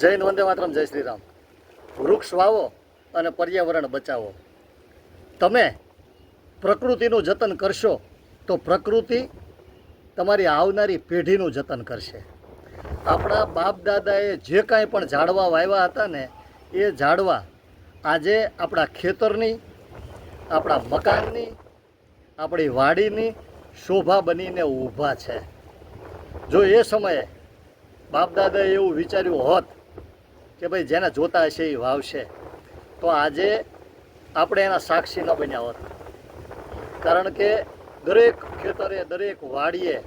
જય હિન્દ વંદે માતરમ, જય શ્રી રામ. વૃક્ષ વાવો અને પર્યાવરણ બચાવો. તમે પ્રકૃતિનું જતન કરશો તો પ્રકૃતિ તમારી આવનારી પેઢીનું જતન કરશે. આપણા બાપ દાદાએ જે કાંઈ પણ ઝાડવા વાવ્યા હતા ને, એ ઝાડવા આજે આપણા ખેતરની, આપણા મકાનની, આપણી વાડીની શોભા બનીને ઊભા છે. જો એ સમયે બાપ દાદાએ એવું વિચાર્યું હોત કે ભાઈ જેને જોતા હશે એ વાવશે. તો આજે આપણે એના સાક્ષી ન બન્યા હોત. કારણ કે દરેક ખેતરે, દરેક વાડીએ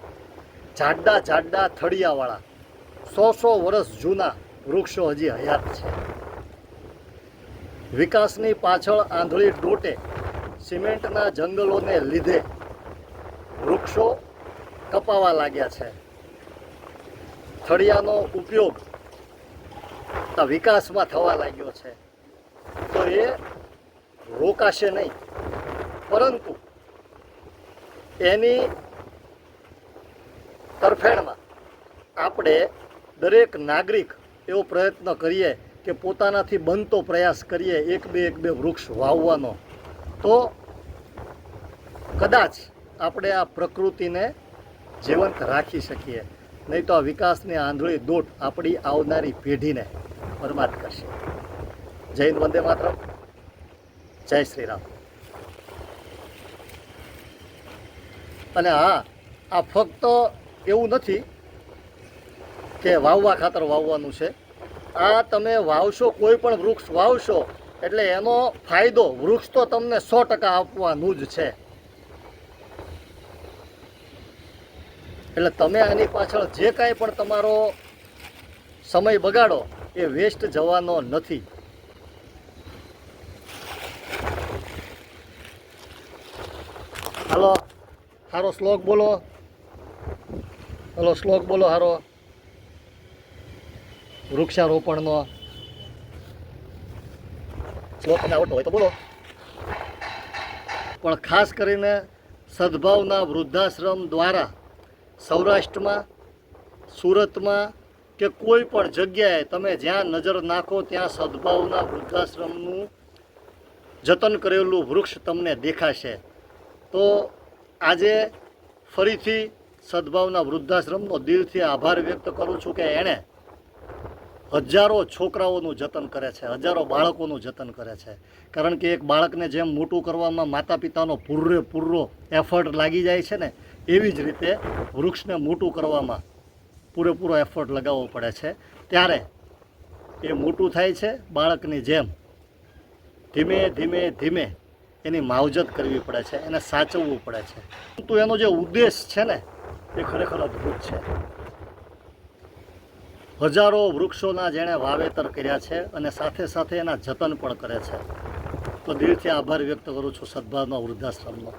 જાડા જાડા થળિયાવાળા સો સો વર્ષ જૂના વૃક્ષો હજી હયાત છે. વિકાસની પાછળ આંધળી ડોટે સિમેન્ટના જંગલોને લીધે વૃક્ષો કપાવા લાગ્યા છે. થળિયાનો ઉપયોગ વિકાસમાં થવા લાગ્યો છે. તો એ રોકાશે નહીં. પરંતુ એની તરફેણમાં આપણે દરેક નાગરિક એવો પ્રયત્ન કરીએ કે પોતાનાથી બનતો પ્રયાસ કરીએ, એક બે એક બે વૃક્ષ વાવવાનો. તો કદાચ આપણે આ પ્રકૃતિને જીવંત રાખી શકીએ. નહીં તો આ વિકાસની આંધળી દોટ આપણી આવનારી પેઢીને બરબાદ કરશે. જય હિન્દ, વંદે માત્ર જય શ્રી રામ. અને હા, આ ફક્ત એવું નથી કે વાવવા ખાતર વાવવાનું છે. આ તમે વાવશો, કોઈ પણ વૃક્ષ વાવશો, એટલે એનો ફાયદો વૃક્ષ તો તમને સો ટકા આપવાનું જ છે. એટલે તમે આની પાછળ જે કાંઈ પણ તમારો સમય બગાડો એ વેસ્ટ જવાનો નથી. હાલો, હારો શ્લોક બોલો. હલો, શ્લોક બોલો હારો. વૃક્ષારોપણનો. શ્લોક તમને આવડતો હોય તો બોલો. પણ ખાસ કરીને સદભાવના વૃદ્ધાશ્રમ દ્વારા સૌરાષ્ટ્રમાં, સુરતમાં કે કોઈ પણ જગ્યાએ તમે જ્યાં નજર નાખો ત્યાં સદભાવના વૃદ્ધાશ્રમનું જતન કરેલું વૃક્ષ તમને દેખાશે. તો આજે ફરીથી સદભાવના વૃદ્ધાશ્રમનો દિલથી આભાર વ્યક્ત કરું છું કે એણે હજારો છોકરાઓનું જતન કરે છે, હજારો બાળકોનું જતન કરે છે. કારણ કે એક બાળકને જેમ મોટું કરવામાં માતા પિતાનો પૂરેપૂરો એફર્ટ લાગી જાય છે ને, એવી જ રીતે વૃક્ષને મોટું કરવામાં પૂરેપૂરો એફર્ટ લગાવવો પડે છે. ત્યારે એ મોટું થાય છે બાળકની જેમ. ધીમે ધીમે ધીમે એની માવજત કરવી પડે છે, એને સાચવવું પડે છે. પરંતુ એનો જે ઉદ્દેશ છે ને, એ ખરેખર અદ્ભુત છે. હજારો વૃક્ષોના જેણે વાવેતર કર્યા છે અને સાથે સાથે એના જતન પણ કરે છે. તો દિલથી આભાર વ્યક્ત કરું છું સદભાવના વૃદ્ધાશ્રમનો.